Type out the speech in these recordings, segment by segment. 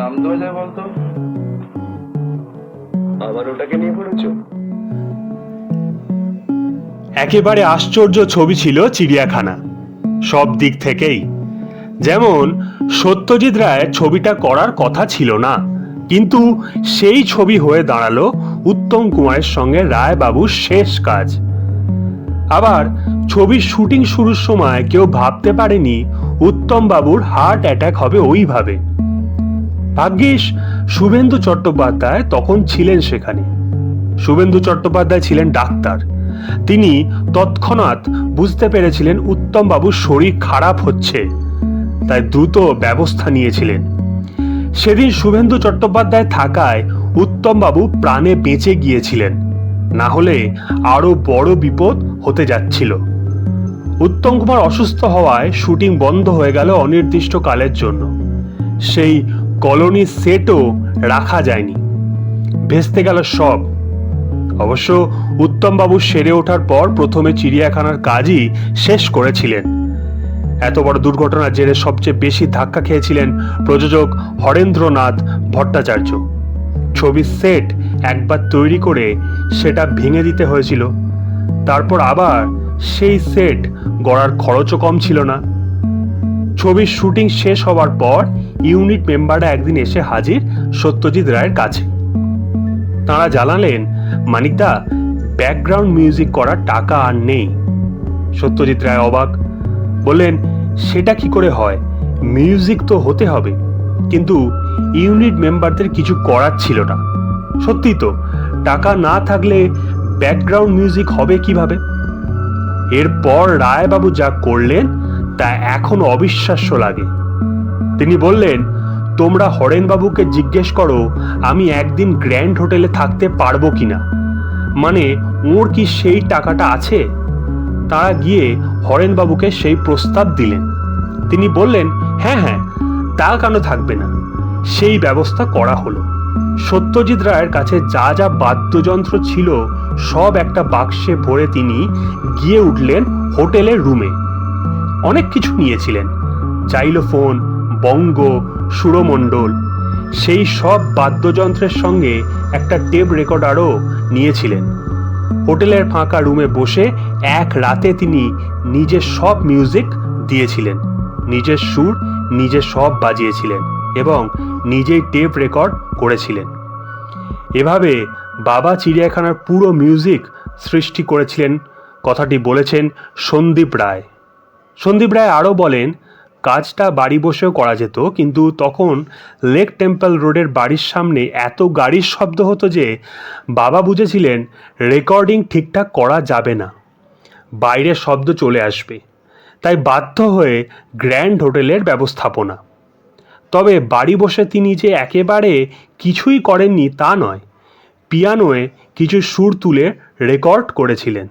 নাম দেওয়া যায় বলতো। আবার ওটাকে নিয়ে পড়েছো? একেবারে আশ্চর্য ছবি ছিল চিড়িয়াখানা, সব দিক থেকেই। যেমন, সত্যজিৎ রায় ছবিটা করার কথা ছিল না, কিন্তু সেই ছবি হয়ে দাঁড়াল উত্তম কুমারের সঙ্গে রায় বাবুর শেষ কাজ। আবার ছবির শুটিং শুরুর সময় কেউ ভাবতে পারেনি উত্তম বাবুর হার্ট অ্যাটাক হবে ওইভাবে। ভাগ্যিস শুভেন্দু চট্টোপাধ্যায় তখন ছিলেন সেখানে। শুভেন্দু চট্টোপাধ্যায় ছিলেন ডাক্তার। তিনি তৎক্ষণাৎ বুঝতে পেরেছিলেন উত্তম বাবুর শরীর খারাপ হচ্ছে, তাই দ্রুত ব্যবস্থা নিয়েছিলেন। সেদিন শুভেন্দু চট্টোপাধ্যায় থাকায় উত্তম বাবু প্রাণে বেঁচে গিয়েছিলেন, না হলে আরও বড় বিপদ হতে যাচ্ছিল। উত্তম কুমার অসুস্থ হওয়ায় শুটিং বন্ধ হয়ে গেল অনির্দিষ্টকালের জন্য। সেই কলোনি সেটও রাখা যায়নি। ভেস্তে গেল সব। অবশ্য উত্তমবাবু সেরে ওঠার পর প্রথমে চিড়িয়াখানার কাজই শেষ করেছিলেন। এত বড় দুর্ঘটনার জেরে সবচেয়ে বেশি ধাক্কা খেয়েছিলেন প্রযোজক হরেন্দ্রনাথ ভট্টাচার্য। ছবির সেট একবার তৈরি করে সেটা ভেঙে দিতে হয়েছিল। তারপর আবার সেই সেট গড়ার খরচও কম ছিল না। ছবির শুটিং শেষ হওয়ার পর ইউনিট মেম্বাররা একদিন এসে হাজির সত্যজিৎ রায়ের কাছে। তাঁরা জানালেন মানিকদা ব্যাকগ্রাউন্ড মিউজিক করার টাকা আর নেই। সত্যজিৎ রায় অবাক। বললেন, সেটা কি করে হয়? মিউজিক তো হতে হবে, কিন্তু ইউনিট মেম্বারদের কিছু করার ছিল না। সত্যি তো, টাকা না থাকলে ব্যাকগ্রাউন্ড মিউজিক হবে কীভাবে? এরপর রায়বাবু যা করলেন তা এখন অবিশ্বাস্য লাগে। তিনি বললেন, তোমরা হরেনবাবুকে জিজ্ঞেস করো, আমি একদিন গ্র্যান্ড হোটেলে থাকতে পারব কিনা। মানে ওর কি সেই টাকাটা আছে? তারা গিয়ে হরেনবাবুকে সেই প্রস্তাব দিলেন। তিনি বললেন হ্যাঁ হ্যাঁ তা কেন থাকবে না? সেই ব্যবস্থা করা হলো। সত্যজিৎ রায়ের কাছে যা যা বাদ্যযন্ত্র ছিল, সব একটা বাক্সে ভরে তিনি গিয়ে উঠলেন হোটেলের রুমে। অনেক কিছু নিয়েছিলেন। চাইলোফোন, বঙ্গ, সুরমণ্ডল, সেই সব বাদ্যযন্ত্রের সঙ্গে একটা টেপ রেকর্ডারও নিয়েছিলেন। হোটেলের ফাঁকা রুমে বসে এক রাতে তিনি নিজের সব মিউজিক দিয়েছিলেন। নিজের সুর নিজে সব বাজিয়েছিলেন এবং নিজেই টেপ রেকর্ড করেছিলেন। এভাবে বাবা চিড়িয়াখানার পুরো মিউজিক সৃষ্টি করেছিলেন, কথাটি বলেছেন সন্দীপ রায়। সন্দীপ রায় আরও বলেন, কাজটা বাড়ি বসেও করা যেত, কিন্তু তখন লেক টেম্পল রোডের বাড়ির সামনে এত গাড়ির শব্দ হতো যে বাবা বুঝেছিলেন রেকর্ডিং ঠিকঠাক করা যাবে না। বাইরে শব্দ চলে আসবে। তাই বাধ্য হয়ে গ্র্যান্ড হোটেলের ব্যবস্থাপনা। তবে বাড়ি বসে তিনি যে একেবারে কিছুই করেননি তা নয়, পিয়ানোয় কিছু সুর তুলে রেকর্ড করেছিলেন।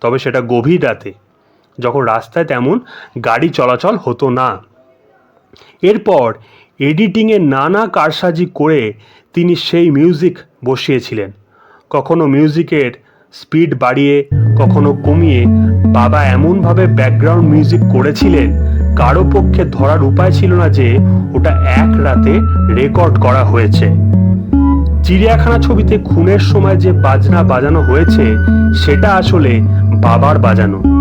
তবে সেটা গভীর রাতে। যখন রাস্তায় তেমন গাড়ি চলাচল হতো না। এরপর এডিটিংয়ে নানা কারসাজি করে তিনি সেই মিউজিক বসিয়েছিলেন। কখনো মিউজিকের স্পিড বাড়িয়ে, কখনো কমিয়ে বাবা এমনভাবে ব্যাকগ্রাউন্ড মিউজিক করেছিলেন, কারও পক্ষে ধরার উপায় ছিল না যে ওটা এক রাতে রেকর্ড করা হয়েছে। চিড়িয়াখানা ছবিতে খুনের সময় যে বাজনা বাজানো হয়েছে, সেটা আসলে বাবার বাজানো।